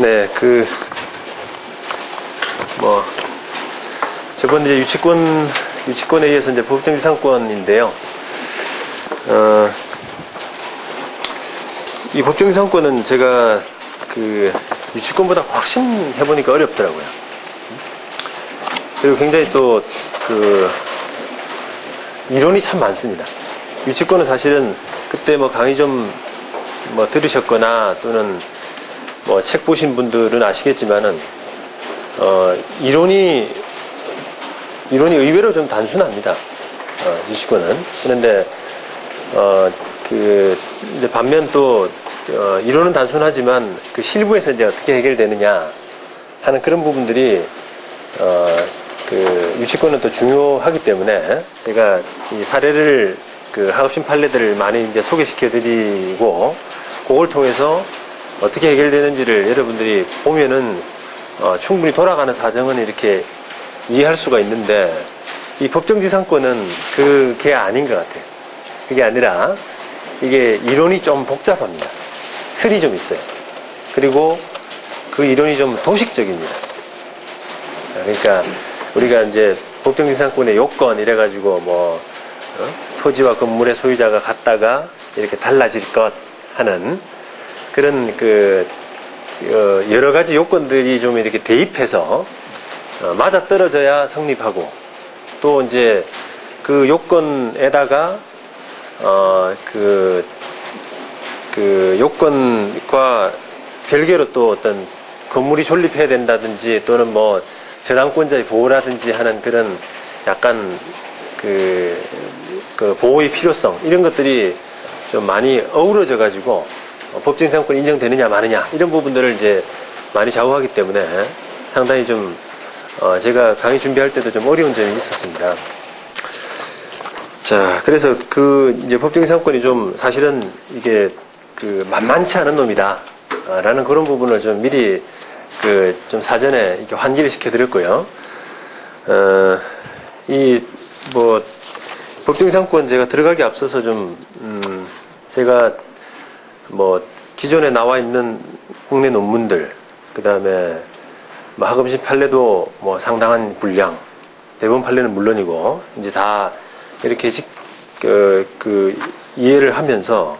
네, 그, 뭐, 저번 이제 유치권, 유치권에 의해서 이제 법정지 상권인데요. 어, 이 법정지 상권은 제가 그 유치권보다 훨씬 해보니까 어렵더라고요. 그리고 굉장히 또 그 이론이 참 많습니다. 유치권은 사실은 그때 뭐 강의 좀 뭐 들으셨거나 또는 뭐 책 보신 분들은 아시겠지만은 어 이론이 이론이 의외로 좀 단순합니다. 어, 유치권은 그런데 어그 이제 반면 또 어, 이론은 단순하지만 그 실무에서 이제 어떻게 해결되느냐 하는 그런 부분들이 어, 그 유치권은 또 중요하기 때문에 제가 이 사례를 그 학업심 판례들을 많이 이제 소개시켜 드리고 그걸 통해서 어떻게 해결되는지를 여러분들이 보면은 어, 충분히 돌아가는 사정은 이렇게 이해할 수가 있는데 이 법정지상권은 그게 아닌 것 같아요. 그게 아니라 이게 이론이 좀 복잡합니다. 틀이 좀 있어요. 그리고 그 이론이 좀 도식적입니다. 그러니까 우리가 이제 법정지상권의 요건 이래가지고 뭐 어? 토지와 건물의 소유자가 같다가 이렇게 달라질 것 하는 그런 그 어, 여러 가지 요건들이 좀 이렇게 대입해서 어, 맞아 떨어져야 성립하고 또 이제 그 요건에다가 어그 그 요건과 별개로 또 어떤 건물이 존립해야 된다든지 또는 뭐 저당권자의 보호라든지 하는 그런 약간 그, 그 보호의 필요성 이런 것들이 좀 많이 어우러져 가지고 법정상권 인정되느냐 마느냐 이런 부분들을 이제 많이 좌우하기 때문에 상당히 좀어 제가 강의 준비할 때도 좀 어려운 점이 있었습니다. 자, 그래서 그 이제 법정상권이 좀 사실은 이게 그 만만치 않은 놈이다. 라는 그런 부분을 좀 미리 그 좀 사전에 이렇게 환기를 시켜드렸고요. 어, 이뭐 법정상권 제가 들어가기 앞서서 좀 음, 제가 뭐 기존에 나와 있는 국내 논문들 그 다음에 뭐 학업심 판례도 뭐 상당한 분량 대부분 판례는 물론이고 이제 다 이렇게 그, 그 이해를 하면서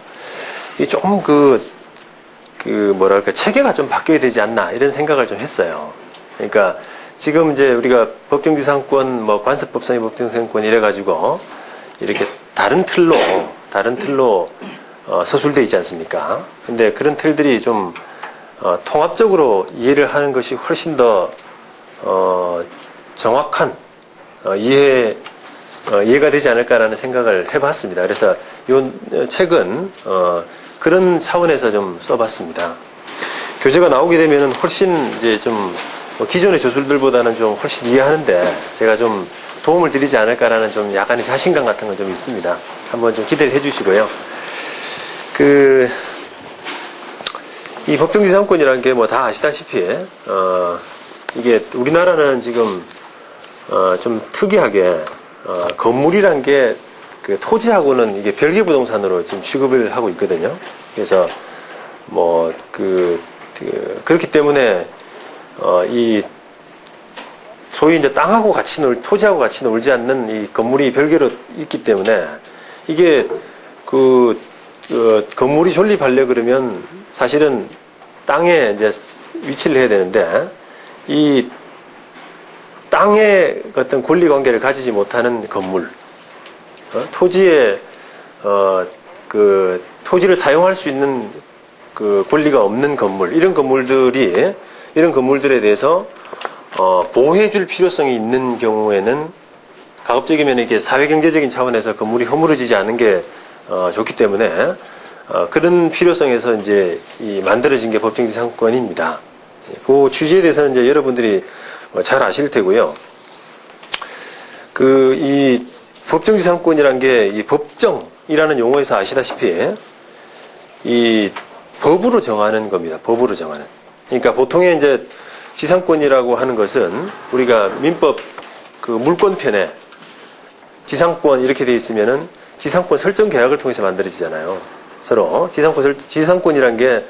이 조금 그, 그 뭐랄까 체계가 좀 바뀌어야 되지 않나 이런 생각을 좀 했어요. 그러니까 지금 이제 우리가 법정지상권, 뭐 관습법상의 법정지상권 이래 가지고 이렇게 다른 틀로 다른 틀로 어, 서술돼 있지 않습니까? 근데 그런 틀들이 좀 어, 통합적으로 이해를 하는 것이 훨씬 더 어, 정확한 어, 이해 어, 이해가 되지 않을까라는 생각을 해봤습니다. 그래서 이 책은 어, 그런 차원에서 좀 써봤습니다. 교재가 나오게 되면 훨씬 이제 좀뭐 기존의 저술들보다는 좀 훨씬 이해하는데 제가 좀 도움을 드리지 않을까라는 좀 약간의 자신감 같은 건 좀 있습니다. 한번 좀 기대를 해주시고요. 그, 이 법정지상권이라는 게 뭐 다 아시다시피, 어, 이게 우리나라는 지금, 어, 좀 특이하게, 어, 건물이란 게 그 토지하고는 이게 별개 부동산으로 지금 취급을 하고 있거든요. 그래서 뭐, 그, 그 그렇기 때문에, 어, 이, 소위 이제 땅하고 같이 놀, 토지하고 같이 놀지 않는 이 건물이 별개로 있기 때문에 이게 그, 그 건물이 존립하려 그러면 사실은 땅에 이제 위치를 해야 되는데 이 땅의 어떤 권리 관계를 가지지 못하는 건물, 어? 토지에 어, 그 토지를 사용할 수 있는 그 권리가 없는 건물 이런 건물들이 이런 건물들에 대해서 어, 보호해줄 필요성이 있는 경우에는 가급적이면 이게 사회경제적인 차원에서 건물이 허물어지지 않은 게 어, 좋기 때문에 어, 그런 필요성에서 이제 이 만들어진 게 법정지 상권입니다. 그 취지에 대해서는 이제 여러분들이 어, 잘 아실 테고요. 그 이 법정지 상권이란 게 이 법정이라는 용어에서 아시다시피 이 법으로 정하는 겁니다. 법으로 정하는. 그러니까 보통의 이제 지상권이라고 하는 것은 우리가 민법 그 물권편에 지상권 이렇게 돼 있으면은 지상권 설정 계약을 통해서 만들어지잖아요. 서로 지상권 지상권이란 게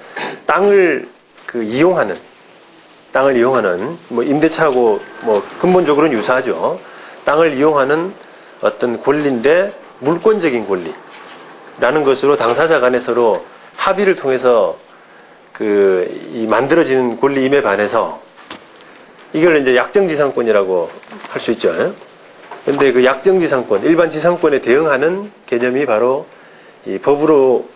땅을 그 이용하는 땅을 이용하는 뭐 임대차하고 뭐 근본적으로는 유사하죠. 땅을 이용하는 어떤 권리인데 물권적인 권리라는 것으로 당사자 간에 서로 합의를 통해서 그이 만들어지는 권리임에 반해서 이걸 이제 약정지상권이라고 할 수 있죠. 근데 그 약정지상권, 일반 지상권에 대응하는 개념이 바로 이 법으로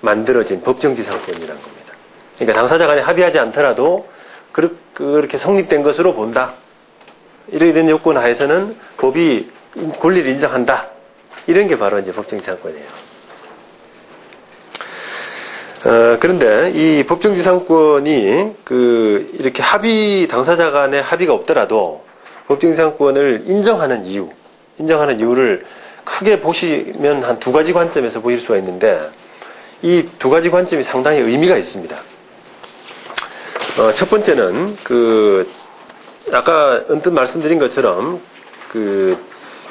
만들어진 법정지상권이라는 겁니다. 그러니까 당사자 간에 합의하지 않더라도 그렇게 성립된 것으로 본다. 이런, 이런 요건 하에서는 법이 권리를 인정한다. 이런 게 바로 이제 법정지상권이에요. 어, 그런데 이 법정지상권이 그 이렇게 합의 당사자 간의 합의가 없더라도 법정지상권을 인정하는 이유, 인정하는 이유를 크게 보시면 한 두 가지 관점에서 보일 수가 있는데 이 두 가지 관점이 상당히 의미가 있습니다. 어, 첫 번째는 그 아까 언뜻 말씀드린 것처럼 그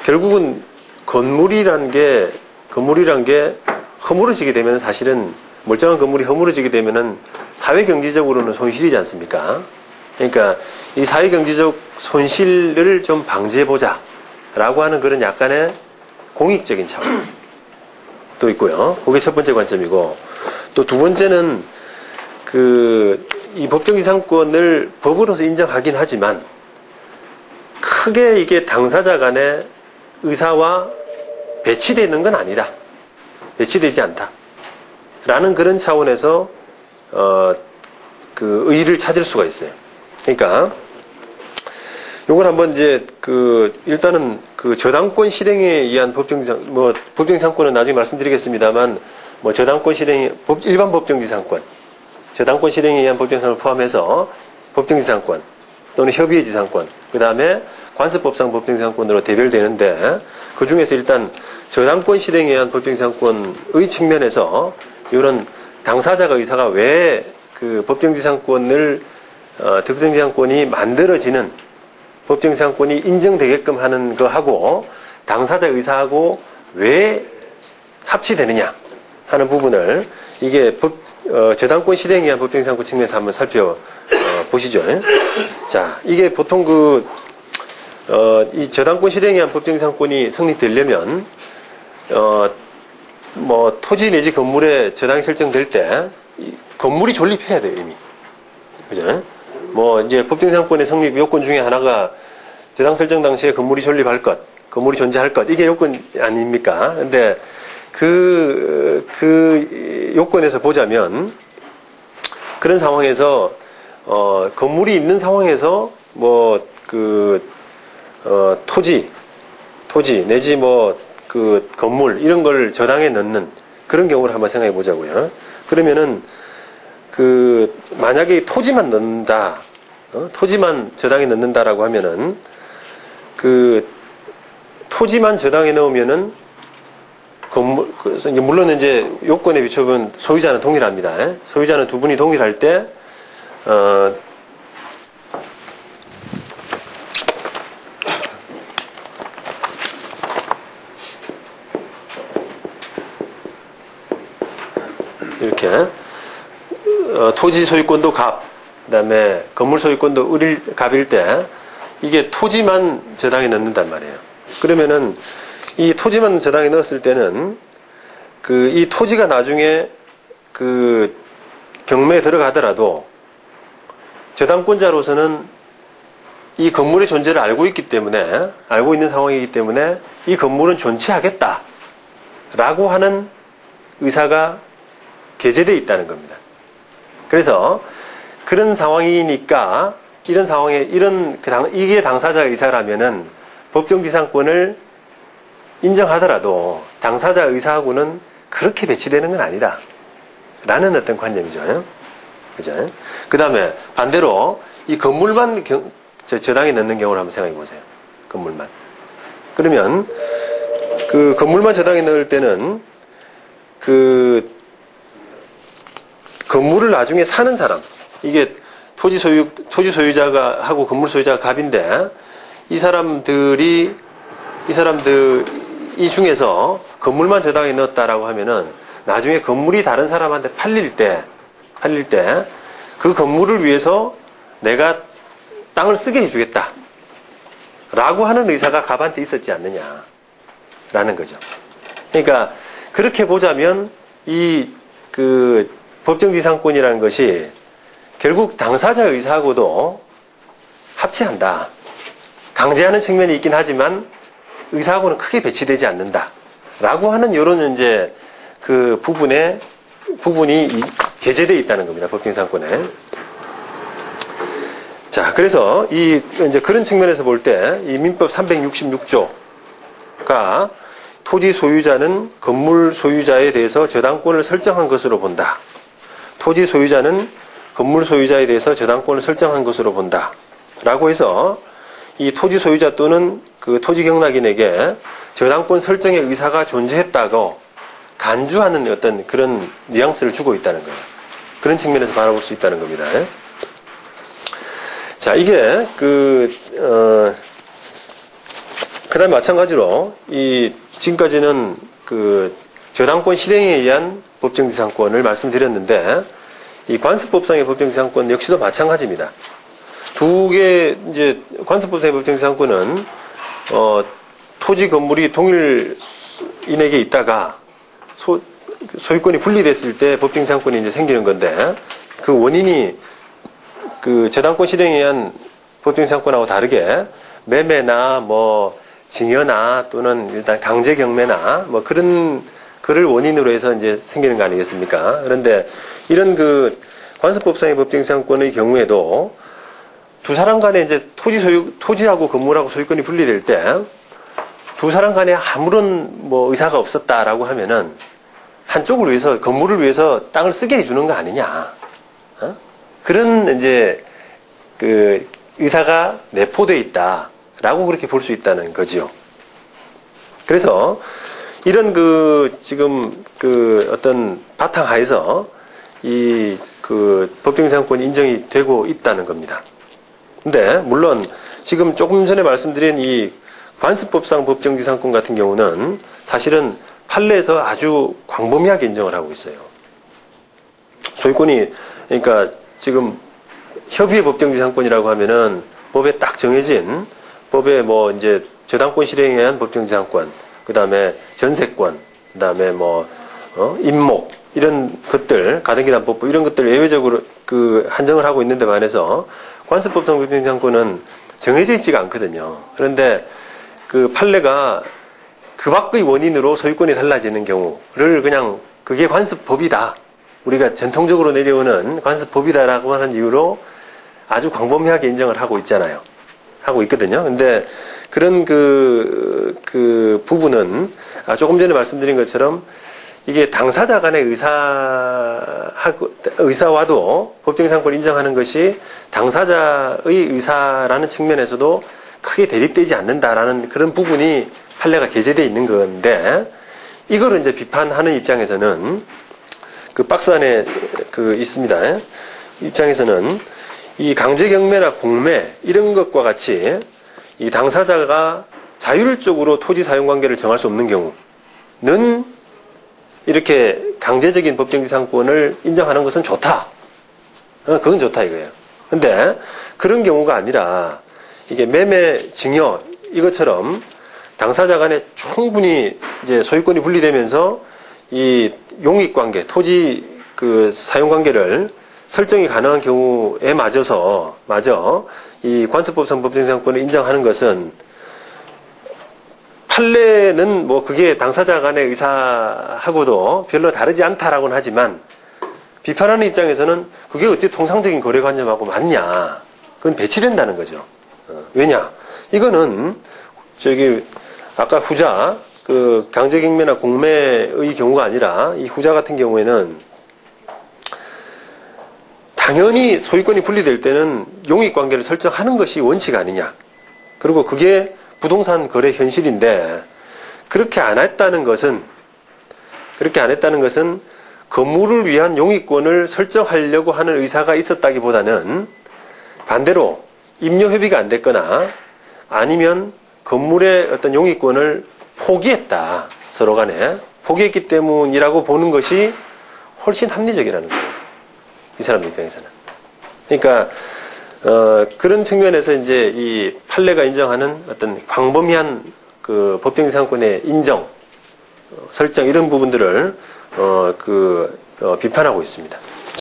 결국은 건물이란 게 건물이란 게 허물어지게 되면 사실은 멀쩡한 건물이 허물어지게 되면은 사회 경제적으로는 손실이지 않습니까? 그러니까 이 사회 경제적 손실을 좀 방지해 보자 라고 하는 그런 약간의 공익적인 차원도 있고요. 그게 첫 번째 관점이고 또 두 번째는 그 이 법정 이상권을 법으로서 인정하긴 하지만 크게 이게 당사자 간의 의사와 배치되는 건 아니다. 배치되지 않다. 라는 그런 차원에서 어, 그 의의를 찾을 수가 있어요. 그러니까 요걸 한번 이제 그 일단은 그 저당권 실행에 의한 법정지상 뭐 법정지상권은 나중에 말씀드리겠습니다만 뭐 저당권 실행 법 일반 법정지상권 저당권 실행에 의한 법정지상을 포함해서 법정지상권 또는 협의의 지상권 그 다음에 관습법상 법정지상권으로 대별되는데 그 중에서 일단 저당권 실행에 의한 법정지상권의 측면에서 이런 당사자가 의사가 왜 그 법정지상권을 어, 특정지상권이 만들어지는 법정지상권이 인정되게끔 하는 거하고 당사자 의사하고 왜 합치되느냐 하는 부분을 이게 법, 어, 저당권 실행에 의한 법정지상권 측면에서 한번 살펴 어, 보시죠. 자, 이게 보통 그, 어, 이 저당권 실행에 의한 법정지상권이 성립되려면, 어, 뭐 토지 내지 건물에 저당이 설정될 때 건물이 존립해야 돼요 이미 그죠? 뭐 이제 법정상권의 성립 요건 중에 하나가 저당 설정 당시에 건물이 존립할 것, 건물이 존재할 것 이게 요건 아닙니까? 근데 그, 그 요건에서 보자면 그런 상황에서 어, 건물이 있는 상황에서 뭐그 어, 토지, 토지 내지 뭐 그 건물 이런 걸 저당에 넣는 그런 경우를 한번 생각해 보자고요. 그러면은 그 만약에 토지만 넣는다, 어? 토지만 저당에 넣는다라고 하면은 그 토지만 저당에 넣으면은 건물 그래서 이제 물론 이제 요건에 비춰보면 소유자는 동일합니다. 소유자는 두 분이 동일할 때 어, 이렇게 어, 토지 소유권도 갑, 그다음에 건물 소유권도 을일 갑일 때 이게 토지만 저당에 넣는단 말이에요. 그러면은 이 토지만 저당에 넣었을 때는 그 이 토지가 나중에 그 경매에 들어가더라도 저당권자로서는 이 건물의 존재를 알고 있기 때문에 알고 있는 상황이기 때문에 이 건물은 존치하겠다 라고 하는 의사가 게재되어 있다는 겁니다. 그래서 그런 상황이니까 이런 상황에 이런 그 당, 이게 당사자 의사라면은 법정지상권을 인정하더라도 당사자 의사하고는 그렇게 배치되는 건 아니다. 라는 어떤 관념이죠. 그죠? 그 다음에 반대로 이 건물만 경, 저, 저당에 넣는 경우를 한번 생각해 보세요. 건물만. 그러면 그 건물만 저당에 넣을 때는 그 건물을 나중에 사는 사람 이게 토지 소유 토지 소유자가 하고 건물 소유자가 갑인데 이 사람들이 이 사람들 이 중에서 건물만 저당에 넣었다라고 하면은 나중에 건물이 다른 사람한테 팔릴 때 팔릴 때 그 건물을 위해서 내가 땅을 쓰게 해주겠다. 라고 하는 의사가 갑한테 있었지 않느냐. 라는 거죠. 그러니까 그렇게 보자면 이그 법정지상권이라는 것이 결국 당사자 의사하고도 합치한다. 강제하는 측면이 있긴 하지만 의사하고는 크게 배치되지 않는다. 라고 하는 이런 이제 그 부분에 부분이 게재되어 있다는 겁니다. 법정상권에. 자, 그래서 이 이제 그런 측면에서 볼 때 이 민법 366조가 토지 소유자는 건물 소유자에 대해서 저당권을 설정한 것으로 본다. 토지 소유자는 건물 소유자에 대해서 저당권을 설정한 것으로 본다. 라고 해서 이 토지 소유자 또는 그 토지 경락인에게 저당권 설정의 의사가 존재했다고 간주하는 어떤 그런 뉘앙스를 주고 있다는 거예요. 그런 측면에서 바라볼 수 있다는 겁니다. 자, 이게 그, 어, 그 다음에 마찬가지로 이 지금까지는 그 저당권 실행에 의한 법정지상권을 말씀드렸는데 이 관습법상의 법정지상권 역시도 마찬가지입니다. 두 개 이제 관습법상의 법정지상권은 어, 토지 건물이 동일인에게 있다가 소, 소유권이 분리됐을 때 법정지상권이 이제 생기는 건데 그 원인이 그 저당권 실행에 의한 법정지상권하고 다르게 매매나 뭐 징여나 또는 일단 강제 경매나 뭐 그런 그를 원인으로 해서 이제 생기는 거 아니겠습니까? 그런데 이런 그 관습법상의 법정지상권의 경우에도 두 사람 간에 이제 토지 소유 토지하고 건물하고 소유권이 분리될 때 두 사람 간에 아무런 뭐 의사가 없었다라고 하면은 한쪽을 위해서 건물을 위해서 땅을 쓰게 해주는 거 아니냐? 어? 그런 이제 그 의사가 내포돼 있다라고 그렇게 볼 수 있다는 거지요. 그래서 이런 그 지금 그 어떤 바탕 하에서 이 그 법정상권이 인정이 되고 있다는 겁니다. 근데 물론 지금 조금 전에 말씀드린 이 관습법상 법정지상권 같은 경우는 사실은 판례에서 아주 광범위하게 인정을 하고 있어요. 소유권이 그러니까 지금 협의의 법정지상권이라고 하면은 법에 딱 정해진 법에 뭐 이제 저당권 실행에 의한 법정지상권, 그 다음에 전세권, 그 다음에 뭐 어? 임목 이런 것들 가등기담법부 이런 것들 예외적으로 그 한정을 하고 있는데 반해서 관습법상 법정지상권은 정해져 있지가 않거든요. 그런데 그 판례가 그 밖의 원인으로 소유권이 달라지는 경우를 그냥 그게 관습법이다. 우리가 전통적으로 내려오는 관습법이다라고 하는 이유로 아주 광범위하게 인정을 하고 있잖아요. 하고 있거든요. 근데 그런 그, 그 부분은 아, 조금 전에 말씀드린 것처럼 이게 당사자 간의 의사하고, 의사와도 법정 상권 인정하는 것이 당사자의 의사라는 측면에서도 크게 대립되지 않는다라는 그런 부분이 판례가 게재되어 있는 건데 이거를 이제 비판하는 입장에서는 그 박스 안에 그 있습니다. 입장에서는 이 강제 경매나 공매 이런 것과 같이 이 당사자가 자율적으로 토지 사용 관계를 정할 수 없는 경우는 이렇게 강제적인 법정지상권을 인정하는 것은 좋다. 어, 그건 좋다 이거예요. 근데 그런 경우가 아니라 이게 매매, 증여 이것처럼 당사자 간에 충분히 이제 소유권이 분리되면서 이 용익 관계, 토지 그 사용 관계를 설정이 가능한 경우에 맞아서 맞아 이 관습법상 법정상권을 인정하는 것은 판례는 뭐 그게 당사자 간의 의사하고도 별로 다르지 않다라고는 하지만 비판하는 입장에서는 그게 어떻게 통상적인 거래관념하고 맞냐? 그건 배치된다는 거죠. 어, 왜냐? 이거는 저기 아까 후자 그 강제경매나 공매의 경우가 아니라 이 후자 같은 경우에는 당연히 소유권이 분리될 때는 용익 관계를 설정하는 것이 원칙 아니냐. 그리고 그게 부동산 거래 현실인데 그렇게 안 했다는 것은 그렇게 안 했다는 것은 건물을 위한 용익권을 설정하려고 하는 의사가 있었다기보다는 반대로 임료 협의가 안 됐거나 아니면 건물의 어떤 용익권을 포기했다 서로 간에 포기했기 때문이라고 보는 것이 훨씬 합리적이라는 거예요. 이 사람 입장에서는. 그러니까 어, 그런 측면에서 이제 이 판례가 인정하는 어떤 광범위한 그 법정이상권의 인정, 어, 설정 이런 부분들을 어, 그 어, 비판하고 있습니다.